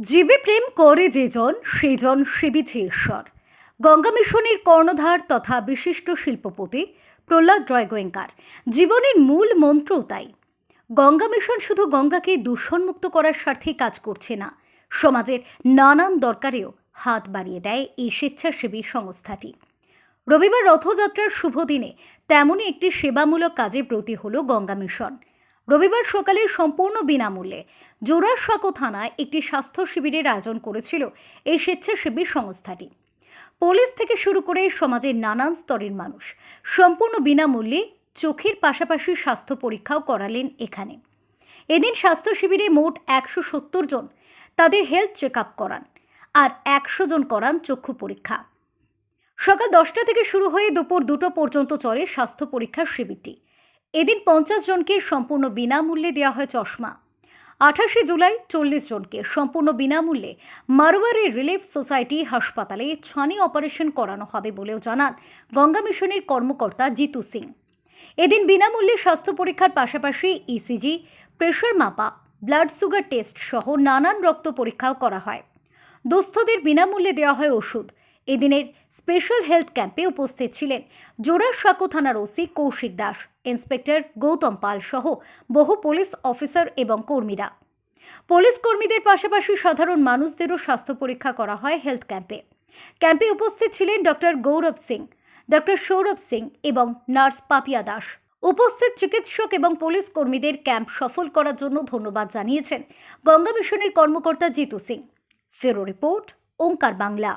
জীবে প্রেম করে যেজন সেজন সেবিছে ঈশ্বর। গঙ্গা মিশনের কর্ণধার তথা বিশিষ্ট শিল্পপতি প্রহ্লাদ রয় গোয়েঙ্কার। জীবনের মূল মন্ত্রও তাই। গঙ্গা মিশন শুধু গঙ্গাকে দূষণমুক্ত করার স্বার্থেই কাজ করছে না, সমাজের নানান দরকারেও হাত বাড়িয়ে দেয় এই স্বেচ্ছাসেবী সংস্থাটি। রবিবার রথযাত্রার শুভ দিনে তেমনই একটি সেবামূলক কাজে ব্রতী হল গঙ্গা মিশন। রবিবার সকালে সম্পূর্ণ বিনামূল্যে জোড়াসাঁকো থানায় একটি স্বাস্থ্য শিবিরের আয়োজন করেছিল এই স্বেচ্ছাসেবী সংস্থাটি। পুলিশ থেকে শুরু করে সমাজের নানান স্তরের মানুষ সম্পূর্ণ বিনামূল্যে চোখের পাশাপাশি স্বাস্থ্য পরীক্ষাও করালেন এখানে। এদিন স্বাস্থ্য শিবিরে মোট একশো সত্তর জন তাদের হেলথ চেক আপ করান আর একশো জন করান চক্ষু পরীক্ষা। সকাল দশটা থেকে শুরু হয়ে দুপুর দুটো পর্যন্ত চলে স্বাস্থ্য পরীক্ষার শিবিরটি। এদিন পঞ্চাশ জনকে সম্পূর্ণ বিনামূল্যে দেওয়া হয় চশমা। আঠাশে জুলাই চল্লিশ জনকে সম্পূর্ণ বিনামূল্যে মারোয়ারি রিলিফ সোসাইটি হাসপাতালে ছানি অপারেশন করানো হবে বলেও জানান গঙ্গা মিশনের কর্মকর্তা জিতু সিং। এদিন বিনামূল্যে স্বাস্থ্য পরীক্ষার পাশাপাশি ইসিজি প্রেশার মাপা ব্লাড সুগার টেস্ট সহ নানান রক্ত পরীক্ষাও করা হয়। দুস্থদের বিনামূল্যে দেওয়া হয় ওষুধ এদিনের স্পেশাল হেলথ ক্যাম্পে উপস্থিত ছিলেন জোড়াসাঁকো থানার ওসি কৌশিক দাস ইন্সপেক্টর গৌতম পাল সহ বহু পুলিশ অফিসার এবং কর্মীরা। পুলিশ কর্মীদের পাশাপাশি সাধারণ মানুষদেরও স্বাস্থ্য পরীক্ষা করা হয় হেলথ ক্যাম্পে ক্যাম্পে উপস্থিত ছিলেন ডক্টর গৌরব সিং ডক্টর সৌরভ সিং এবং নার্স পাপিয়া দাস। উপস্থিত চিকিৎসক এবং পুলিশ কর্মীদের ক্যাম্প সফল করার জন্য ধন্যবাদ জানিয়েছেন গঙ্গা মিশনের কর্মকর্তা জিতু সিং। ফেরো রিপোর্ট, ওঙ্কার বাংলা।